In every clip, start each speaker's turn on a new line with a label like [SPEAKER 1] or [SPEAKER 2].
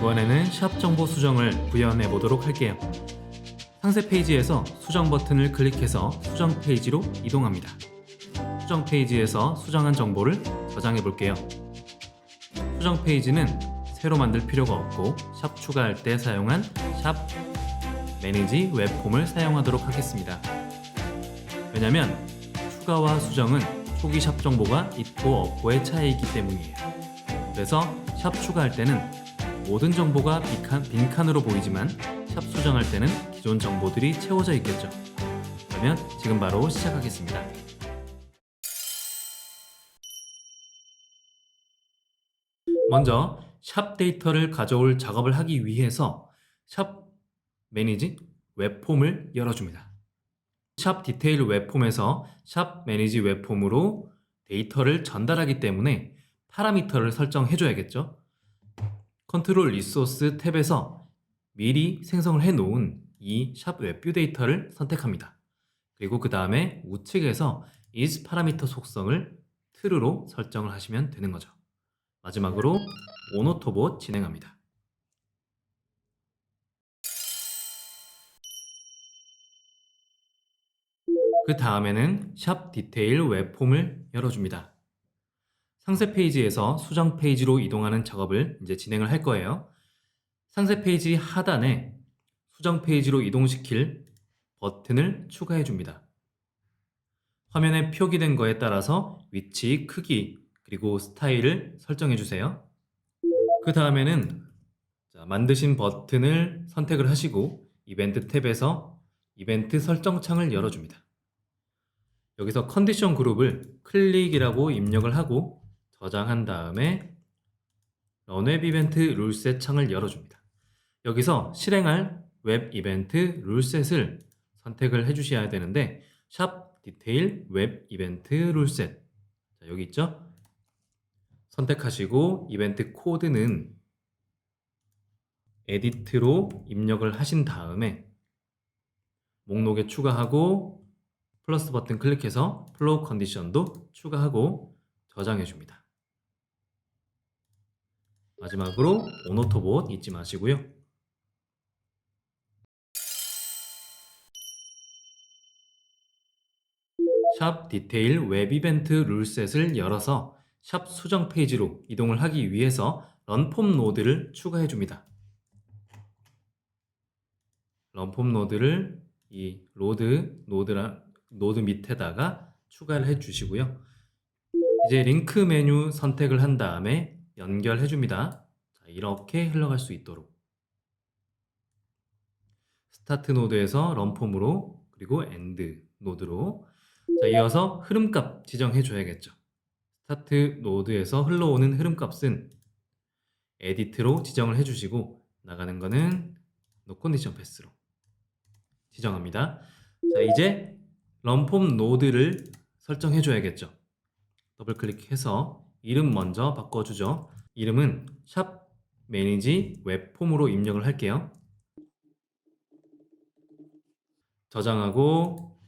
[SPEAKER 1] 이번에는 샵 정보 수정을 구현해 보도록 할게요. 상세 페이지에서 수정 버튼을 클릭해서 수정 페이지로 이동합니다. 수정 페이지에서 수정한 정보를 저장해 볼게요. 수정 페이지는 새로 만들 필요가 없고 샵 추가할 때 사용한 샵 매니지 웹폼을 사용하도록 하겠습니다. 왜냐면 추가와 수정은 초기 샵 정보가 있고 없고의 차이이기 때문이에요. 그래서 샵 추가할 때는 모든 정보가 빈칸, 빈칸으로 보이지만 샵 수정할 때는 기존 정보들이 채워져 있겠죠. 그러면 지금 바로 시작하겠습니다. 먼저 샵 데이터를 가져올 작업을 하기 위해서 샵 매니지 웹폼을 열어줍니다. 샵 디테일 웹폼에서 샵 매니지 웹폼으로 데이터를 전달하기 때문에 파라미터를 설정해 줘야겠죠. 컨트롤 리소스 탭에서 미리 생성을 해 놓은 이 샵 웹뷰 데이터를 선택합니다. 그리고 그 다음에 우측에서 is 파라미터 속성을 true로 설정을 하시면 되는 거죠. 마지막으로 오노토봇 진행합니다. 그 다음에는 샵 디테일 웹폼을 열어줍니다. 상세 페이지에서 수정 페이지로 이동하는 작업을 이제 진행을 할 거예요. 상세 페이지 하단에 수정 페이지로 이동시킬 버튼을 추가해 줍니다. 화면에 표기된 거에 따라서 위치, 크기, 그리고 스타일을 설정해 주세요. 그 다음에는 자, 만드신 버튼을 선택을 하시고 이벤트 탭에서 이벤트 설정 창을 열어줍니다. 여기서 컨디션 그룹을 클릭이라고 입력을 하고 저장한 다음에 런웹 이벤트 룰셋 창을 열어줍니다. 여기서 실행할 웹 이벤트 룰셋을 선택을 해주셔야 되는데 샵 디테일 웹 이벤트 룰셋 자, 여기 있죠? 선택하시고 이벤트 코드는 에디트로 입력을 하신 다음에 목록에 추가하고 플러스 버튼 클릭해서 플로우 컨디션도 추가하고 저장해 줍니다. 마지막으로 오노토봇 잊지 마시고요. 샵 디테일 웹 이벤트 룰셋을 열어서 샵 수정 페이지로 이동을 하기 위해서 런폼 노드를 추가해 줍니다. 런폼 노드를 이 로드 노드라, 노드 밑에다가 추가를 해 주시고요. 이제 링크 메뉴 선택을 한 다음에 연결해 줍니다. 자, 이렇게 흘러갈 수 있도록 스타트 노드에서 런폼으로 그리고 엔드 노드로 자, 이어서 흐름값 지정해 줘야겠죠. 스타트 노드에서 흘러오는 흐름값은 에디트로 지정을 해 주시고 나가는 거는 노 컨디션 패스로 지정합니다. 자 이제 런폼 노드를 설정해 줘야겠죠. 더블 클릭해서 이름 먼저 바꿔주죠. 이름은 샵 매니지 웹폼으로 입력을 할게요. 저장하고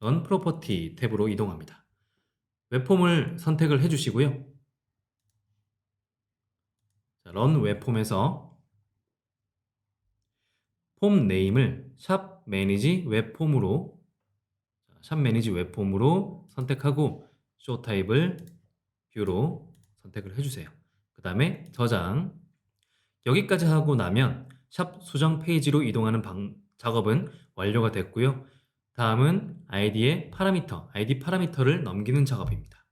[SPEAKER 1] 런 프로퍼티 탭으로 이동합니다. 웹폼을 선택을 해주시고요. 자, 런 웹폼에서 폼 네임을 샵 매니지 웹폼으로 샵 매니지 웹폼으로 선택하고 쇼 타입을 뷰로 선택을 해주세요. 그 다음에 저장 여기까지 하고 나면 샵 수정 페이지로 이동하는 방, 작업은 완료가 됐고요. 다음은 아이디의 파라미터, 아이디 파라미터를 넘기는 작업입니다.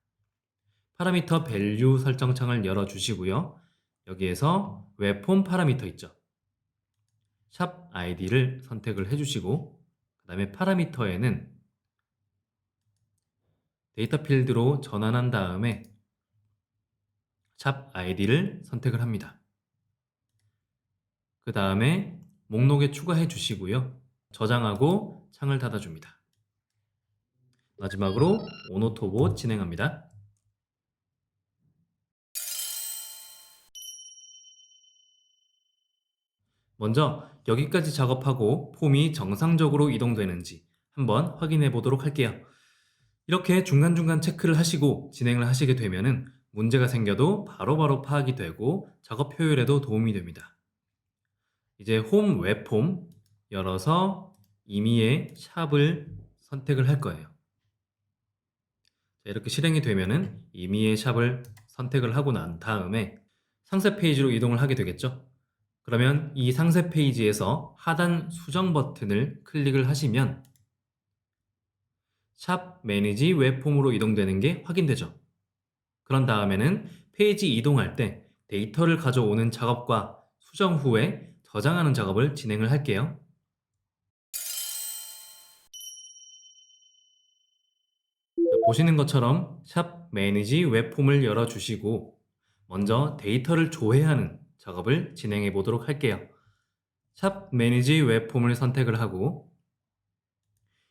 [SPEAKER 1] 파라미터 밸류 설정 창을 열어주시고요. 여기에서 웹폼 파라미터 있죠. 샵 아이디를 선택을 해주시고 그 다음에 파라미터에는 데이터 필드로 전환한 다음에 샵 아이디를 선택을 합니다. 그 다음에 목록에 추가해 주시고요. 저장하고 창을 닫아줍니다. 마지막으로 오노토보 진행합니다. 먼저 여기까지 작업하고 폼이 정상적으로 이동되는지 한번 확인해 보도록 할게요. 이렇게 중간중간 체크를 하시고 진행을 하시게 되면은 문제가 생겨도 바로 바로 파악이 되고 작업 효율에도 도움이 됩니다. 이제 홈 웹폼 열어서 임의의 샵을 선택을 할 거예요. 자, 이렇게 실행이 되면은 임의의 샵을 선택을 하고 난 다음에 상세 페이지로 이동을 하게 되겠죠. 그러면 이 상세 페이지에서 하단 수정 버튼을 클릭을 하시면 샵 매니지 웹폼으로 이동되는 게 확인되죠. 그런 다음에는 페이지 이동할 때 데이터를 가져오는 작업과 수정 후에 저장하는 작업을 진행을 할게요. 자, 보시는 것처럼 샵 매니지 웹폼을 열어주시고 먼저 데이터를 조회하는 작업을 진행해 보도록 할게요. 샵 매니지 웹폼을 선택을 하고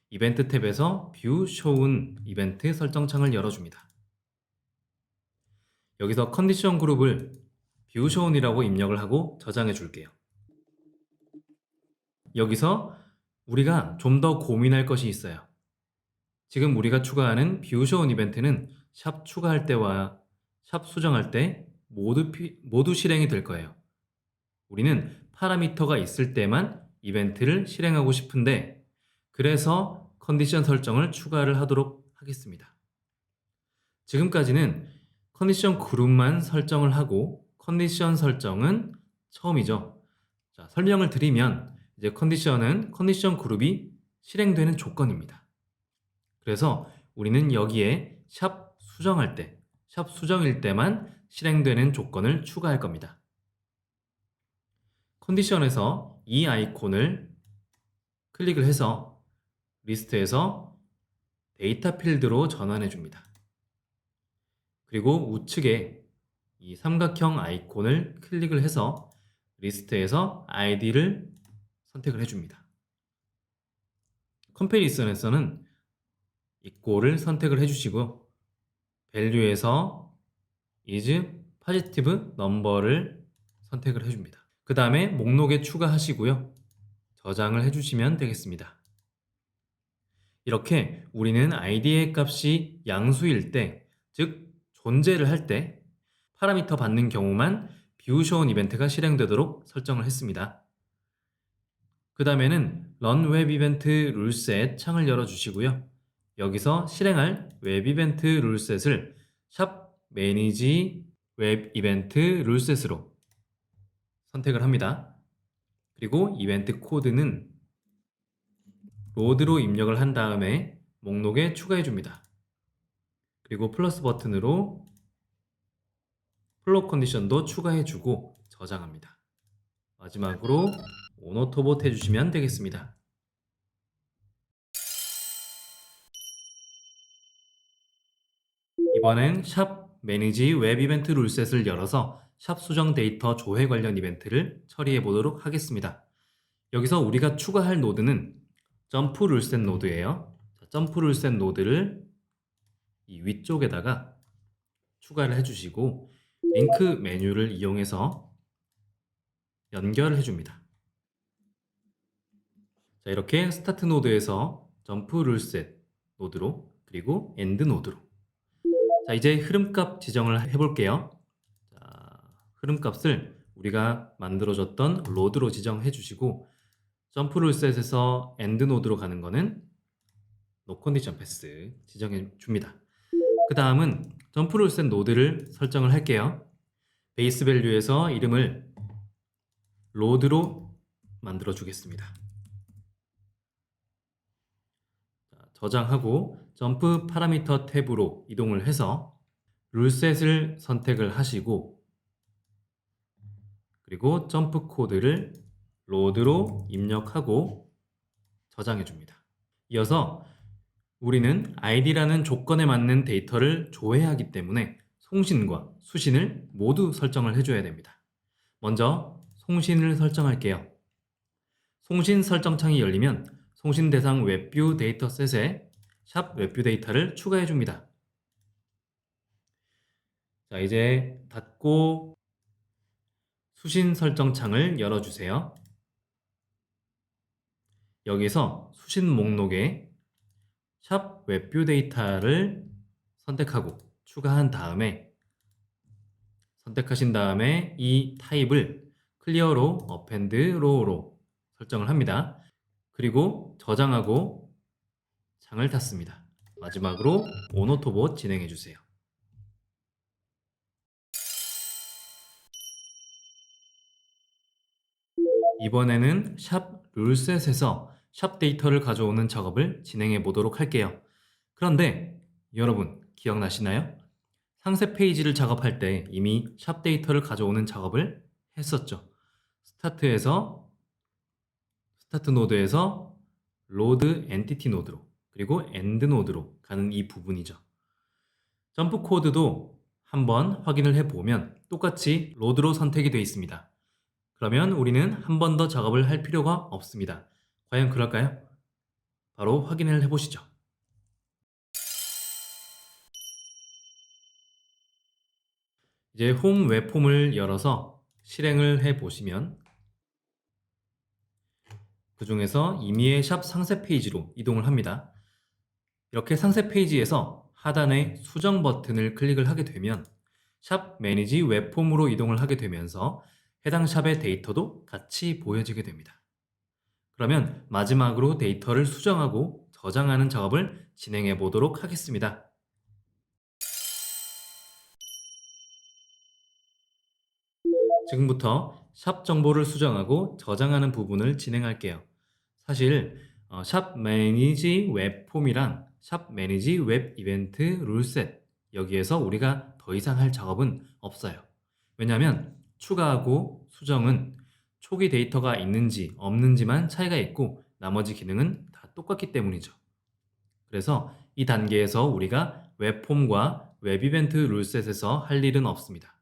[SPEAKER 1] 이벤트 탭에서 뷰 쇼운 이벤트 설정 창을 열어줍니다. 여기서 컨디션 그룹을 뷰 쇼운이라고 입력을 하고 저장해 줄게요. 여기서 우리가 좀 더 고민할 것이 있어요. 지금 우리가 추가하는 뷰 쇼운 이벤트는 샵 추가할 때와 샵 수정할 때 모두, 피- 모두 실행이 될 거예요. 우리는 파라미터가 있을 때만 이벤트를 실행하고 싶은데 그래서 컨디션 설정을 추가를 하도록 하겠습니다. 지금까지는 컨디션 그룹만 설정을 하고 컨디션 설정은 처음이죠. 자, 설명을 드리면 이제 컨디션은 컨디션 그룹이 실행되는 조건입니다. 그래서 우리는 여기에 샵 수정할 때, 샵 수정일 때만 실행되는 조건을 추가할 겁니다. 컨디션에서 이 아이콘을 클릭을 해서 리스트에서 데이터 필드로 전환해 줍니다. 그리고 우측에 이 삼각형 아이콘을 클릭을 해서 리스트에서 아이디를 선택을 해줍니다. 컴패리선에서는 이꼴을 선택을 해주시고 밸류에서 is positive number를 선택을 해줍니다. 그 다음에 목록에 추가하시고요. 저장을 해주시면 되겠습니다. 이렇게 우리는 id의 값이 양수일 때, 즉 존재를 할 때 파라미터 받는 경우만 뷰쇼온 이벤트가 실행되도록 설정을 했습니다. 그 다음에는 run web event 룰셋 창을 열어주시고요. 여기서 실행할 웹 이벤트 룰셋을 샵 매니지 웹 이벤트 룰셋으로 선택을 합니다. 그리고 이벤트 코드는 로드로 입력을 한 다음에 목록에 추가해 줍니다. 그리고 플러스 버튼으로 플로 컨디션도 추가해 주고 저장합니다. 마지막으로 오노토봇 해주시면 되겠습니다. 이번엔 샵 매니지 웹 이벤트 룰셋을 열어서 샵 수정 데이터 조회 관련 이벤트를 처리해 보도록 하겠습니다. 여기서 우리가 추가할 노드는 점프 룰셋 노드예요. 자, 점프 룰셋 노드를 이 위쪽에다가 추가를 해주시고 링크 메뉴를 이용해서 연결을 해줍니다. 자, 이렇게 스타트 노드에서 점프 룰셋 노드로 그리고 엔드 노드로 자, 이제 흐름값 지정을 해볼게요. 자, 흐름값을 우리가 만들어줬던 로드로 지정해 주시고 점프 룰셋에서 엔드 노드로 가는 거는 노 컨디션 패스 지정해 줍니다. 그 다음은 점프 룰셋 노드를 설정을 할게요. 베이스 밸류에서 이름을 로드로 만들어 주겠습니다. 자, 저장하고 점프 파라미터 탭으로 이동을 해서 룰셋을 선택을 하시고 그리고 점프 코드를 로드로 입력하고 저장해 줍니다. 이어서 우리는 id라는 조건에 맞는 데이터를 조회하기 때문에 송신과 수신을 모두 설정을 해줘야 됩니다. 먼저 송신을 설정할게요. 송신 설정 창이 열리면 송신 대상 웹뷰 데이터셋에 샵 웹뷰 데이터를 추가해 줍니다. 자, 이제 닫고 수신 설정 창을 열어주세요. 여기서 수신 목록에 샵 웹뷰 데이터를 선택하고 추가한 다음에 선택하신 다음에 이 타입을 클리어로 어펜드 로우로 설정을 합니다. 그리고 저장하고 장을 닫습니다. 마지막으로 오노토보 진행해 주세요. 이번에는 샵 룰셋에서 샵 데이터를 가져오는 작업을 진행해 보도록 할게요. 그런데 여러분 기억나시나요? 상세 페이지를 작업할 때 이미 샵 데이터를 가져오는 작업을 했었죠. 스타트에서 스타트 노드에서 로드 엔티티 노드로 그리고 엔드 노드로 가는 이 부분이죠. 점프 코드도 한번 확인을 해보면 똑같이 로드로 선택이 되어 있습니다. 그러면 우리는 한 번 더 작업을 할 필요가 없습니다. 과연 그럴까요? 바로 확인을 해보시죠. 이제 홈 웹폼을 열어서 실행을 해 보시면 그 중에서 임의의 샵 상세 페이지로 이동을 합니다. 이렇게 상세 페이지에서 하단의 수정 버튼을 클릭을 하게 되면 샵 매니지 웹폼으로 이동을 하게 되면서 해당 샵의 데이터도 같이 보여지게 됩니다. 그러면 마지막으로 데이터를 수정하고 저장하는 작업을 진행해 보도록 하겠습니다. 지금부터 샵 정보를 수정하고 저장하는 부분을 진행할게요. 사실 어, 샵 매니지 웹 폼이랑 샵 매니지 웹 이벤트 룰셋 여기에서 우리가 더 이상 할 작업은 없어요. 왜냐하면 추가하고 수정은 초기 데이터가 있는지 없는지만 차이가 있고 나머지 기능은 다 똑같기 때문이죠. 그래서 이 단계에서 우리가 웹폼과 웹 이벤트 룰셋에서 할 일은 없습니다.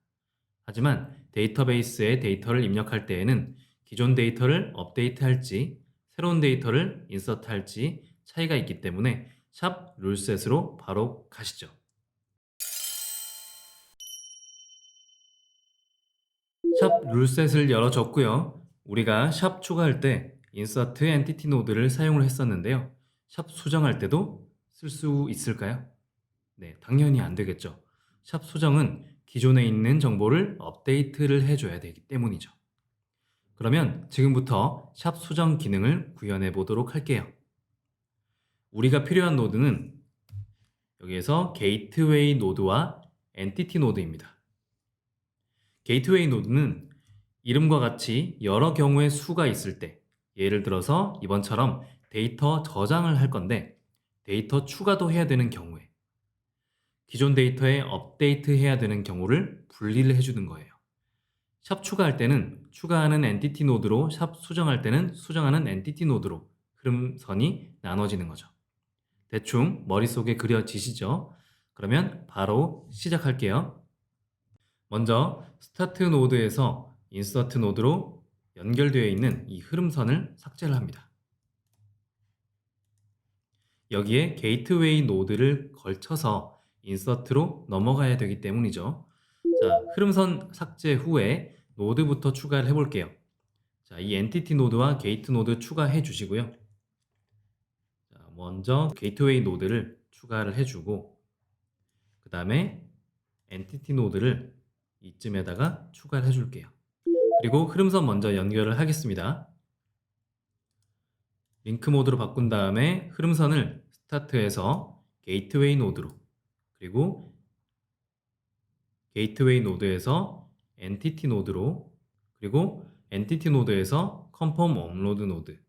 [SPEAKER 1] 하지만 데이터베이스에 데이터를 입력할 때에는 기존 데이터를 업데이트할지 새로운 데이터를 인서트할지 차이가 있기 때문에 샵 룰셋으로 바로 가시죠. 샵 룰셋을 열어줬고요. 우리가 샵 추가할 때 인서트 엔티티 노드를 사용을 했었는데요. 샵 수정할 때도 쓸 수 있을까요? 네, 당연히 안 되겠죠. 샵 수정은 기존에 있는 정보를 업데이트를 해줘야 되기 때문이죠. 그러면 지금부터 샵 수정 기능을 구현해 보도록 할게요. 우리가 필요한 노드는 여기에서 게이트웨이 노드와 엔티티 노드입니다. 게이트웨이 노드는 이름과 같이 여러 경우의 수가 있을 때 예를 들어서 이번처럼 데이터 저장을 할 건데 데이터 추가도 해야 되는 경우에 기존 데이터에 업데이트 해야 되는 경우를 분리를 해주는 거예요. 샵 추가할 때는 추가하는 엔티티 노드로 샵 수정할 때는 수정하는 엔티티 노드로 흐름선이 나눠지는 거죠. 대충 머릿속에 그려지시죠? 그러면 바로 시작할게요. 먼저 스타트 노드에서 인서트 노드로 연결되어 있는 이 흐름선을 삭제를 합니다. 여기에 게이트웨이 노드를 걸쳐서 인서트로 넘어가야 되기 때문이죠. 자, 흐름선 삭제 후에 노드부터 추가를 해볼게요. 자, 이 엔티티 노드와 게이트 노드 추가해 주시고요. 자, 먼저 게이트웨이 노드를 추가를 해주고 그 다음에 엔티티 노드를 이쯤에다가 추가를 해줄게요. 그리고 흐름선 먼저 연결을 하겠습니다. 링크 모드로 바꾼 다음에 흐름선을 스타트에서 게이트웨이 노드로 그리고 게이트웨이 노드에서 엔티티 노드로 그리고 엔티티 노드에서 컨펌 업로드 노드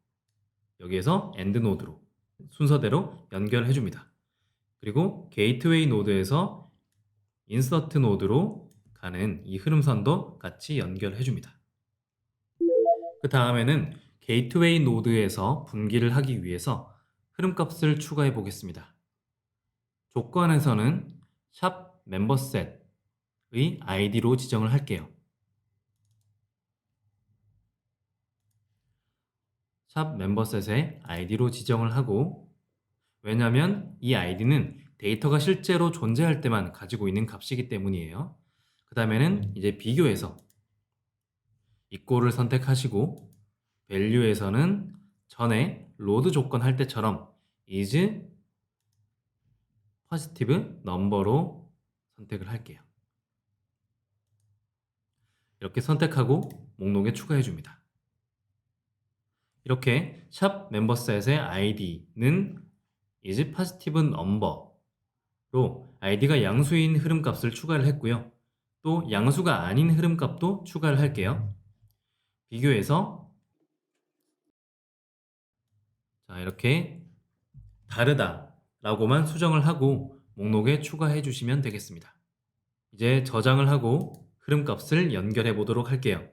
[SPEAKER 1] 여기에서 엔드 노드로 순서대로 연결해 줍니다. 그리고 게이트웨이 노드에서 인서트 노드로 가는 이 흐름선도 같이 연결해 줍니다. 그 다음에는 게이트웨이 노드에서 분기를 하기 위해서 흐름값을 추가해 보겠습니다. 조건에서는 샵 멤버셋의 아이디로 지정을 할게요. 샵 멤버셋의 아이디로 지정을 하고 왜냐하면 이 아이디는 데이터가 실제로 존재할 때만 가지고 있는 값이기 때문이에요. 그 다음에는 이제 비교해서 이꼴을 선택하시고 value에서는 전에 로드 조건 할 때처럼 is positive number로 선택을 할게요. 이렇게 선택하고 목록에 추가해 줍니다. 이렇게 샵 멤버셋의 id는 is positive number로 id가 양수인 흐름값을 추가를 했고요. 또 양수가 아닌 흐름값도 추가를 할게요. 비교해서 자 이렇게 다르다 라고만 수정을 하고 목록에 추가해 주시면 되겠습니다. 이제 저장을 하고 흐름값을 연결해 보도록 할게요.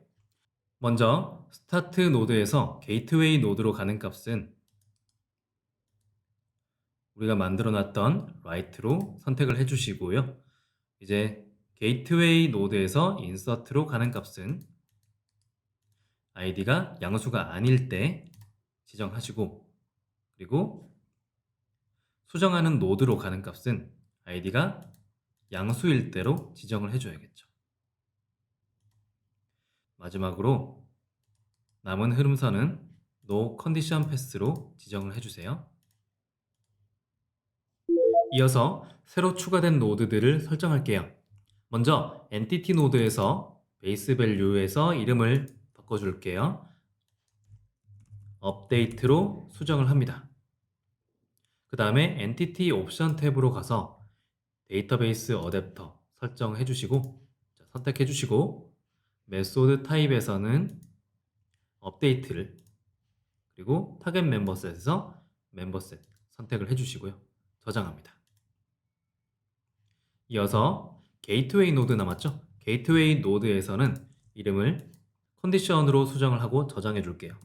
[SPEAKER 1] 먼저 스타트 노드에서 게이트웨이 노드로 가는 값은 우리가 만들어 놨던 라이트로 선택을 해 주시고요. 이제 게이트웨이 노드에서 인서트로 가는 값은 id가 양수가 아닐 때 지정하시고 그리고 수정하는 노드로 가는 값은 id가 양수일 때로 지정을 해줘야겠죠. 마지막으로 남은 흐름선은 no condition pass로 지정을 해주세요. 이어서 새로 추가된 노드들을 설정할게요. 먼저 entity 노드에서 base value에서 이름을 바꿔줄게요. 업데이트로 수정을 합니다. 그 다음에 entity 옵션 탭으로 가서 데이터베이스 어댑터 설정해 주시고 자, 선택해 주시고 메소드 타입에서는 업데이트를 그리고 타겟 멤버셋에서 멤버셋 선택을 해 주시고요. 저장합니다. 이어서 게이트웨이 노드 남았죠? 게이트웨이 노드에서는 이름을 컨디션으로 수정을 하고 저장해 줄게요.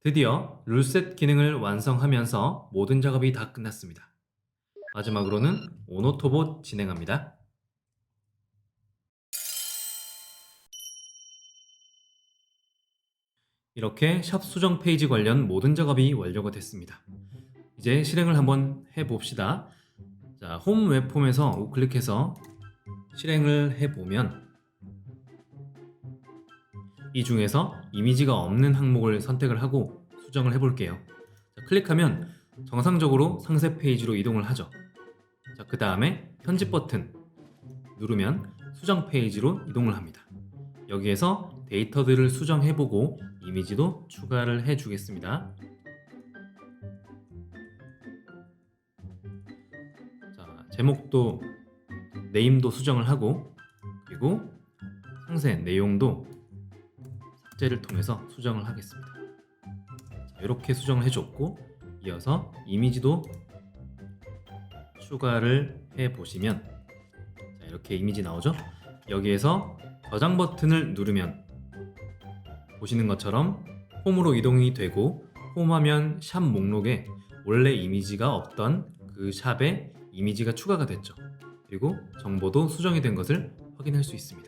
[SPEAKER 1] 드디어 룰셋 기능을 완성하면서 모든 작업이 다 끝났습니다. 마지막으로는 오노토봇 진행합니다. 이렇게 샵 수정 페이지 관련 모든 작업이 완료가 됐습니다. 이제 실행을 한번 해봅시다. 자, 홈 웹폼에서 우클릭해서 실행을 해보면 이 중에서 이미지가 없는 항목을 선택을 하고 수정을 해볼게요. 자, 클릭하면 정상적으로 상세 페이지로 이동을 하죠. 자, 그 다음에 편집 버튼 누르면 수정 페이지로 이동을 합니다. 여기에서 데이터들을 수정해보고 이미지도 추가를 해주겠습니다. 제목도 네임도 수정을 하고 그리고 상세 내용도 삭제를 통해서 수정을 하겠습니다. 자, 이렇게 수정을 해줬고 이어서 이미지도 추가를 해 보시면 자, 이렇게 이미지 나오죠? 여기에서 저장 버튼을 누르면 보시는 것처럼 홈으로 이동이 되고 홈 화면 샵 목록에 원래 이미지가 없던 그 샵에 이미지가 추가가 됐죠. 그리고 정보도 수정이 된 것을 확인할 수 있습니다.